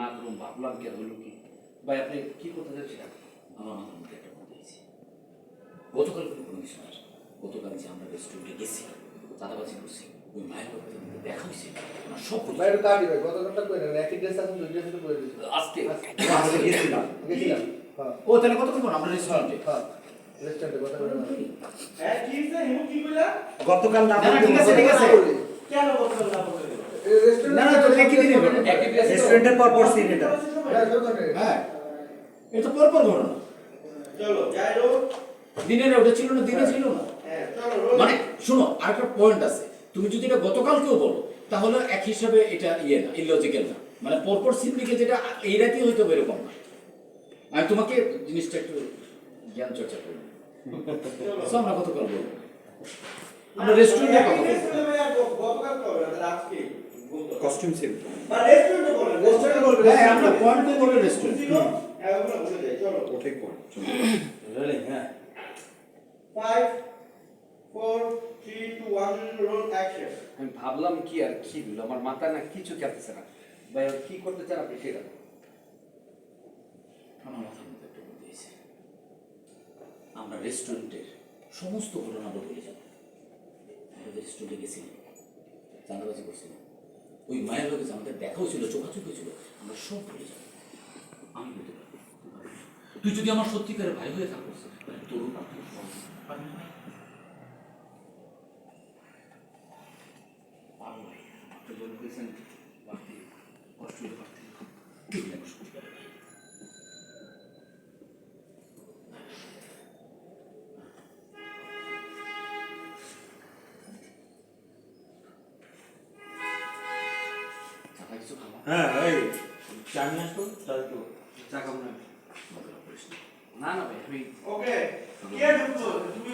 না করুন ভাবলাম কি হইল কি? ভাই আপনি কি করতে চাচ্ছিলেন আমার মাথার মধ্যে একটা বুদ্ধি হয়েছে গতকাল কোনো কোনো কিছু না গতকাল যে আমরা রেস্টুরেন্টে গেছি চাঁদাবাজি করছি ওই মায়ের মধ্যে দেখা হয়েছে। আমার সব ভাই কাটি ভাই? গতকালটা কই না? একই ড্রেস আছে দুই ড্রেস করে দিছি আজকে। আজকে গেছিলাম। গেছিলাম। হ্যাঁ। ও তাহলে কত কতক্ষণ আমরা রেস্টুরেন্টে হ্যাঁ রেস্টুরেন্টে কথা বলে হ্যাঁ কি হইছে হিমু কি কইলা গতকাল না, ঠিক আছে, ঠিক আছে। কেন বলছো না বলছো এই রেস্টুরেন্ট না, না, তো একই দিনই হবে। একই place এ তো- রেস্টুরেন্টের পর পর সিন এটা। হ্যাঁ হ্যাঁ। এটা পর পর ঘটনা। চলো যাই দিনে না ওটা ছিল না দিনে ছিল না। হ্যাঁ মানে শোনো আরেকটা পয়েন্ট আছে। তুমি যদি এটা গতকালকেও বলো তাহলে এক হিসাবে এটা ইয়ে না ইলজিক্যাল না। মানে পরপর সিন লিখে যেটা এই রাতেই হয়তো এরকম না। আমি তোমাকে জিনিসটা একটু জ্ঞান চর্চা করব So, আমরা গতকাল বলব। আমরা রেস্টুরেন্টে কথা বলব গতকাল কবে না আজকে কস্টিউম সেম বা রেস্টুরেন্টে বলেন রেস্টুরেন্টে বলবে হ্যাঁ আমরা পয়েন্ট বলে রেস্টুরেন্ট ছিল ওগুলো বলে যাই চলো। ওটাই পর হ্যাঁ। Five four three two one roll action আমি ভাবলাম কি আর কি হলো আমার মাথায় না কিছু না। ভাই কি করতে চান আপনি সেটা? আমার মাথার মধ্যে একটা বুদ্ধি হয়েছে আমরা রেস্টুরেন্টের সমস্ত ঘটনা বলে যাব রেস্টুরেন্টে গেছিলাম চাঁদাবাজি করছিলাম। ওই মায়ের লোকে আমাদের দেখাও ছিল, চোখাচোখ ছিল আমরা সব ভুলে যাব আমি বলতে পারব তুই যদি আমার সত্যিকারের ভাই হয়ে তাহলে তোর? পারব ভাই হ্যাঁ এই চা নিয়ে আসতো তাহলে তো চা খাব না না ভাই আমি ওকে কে তুমি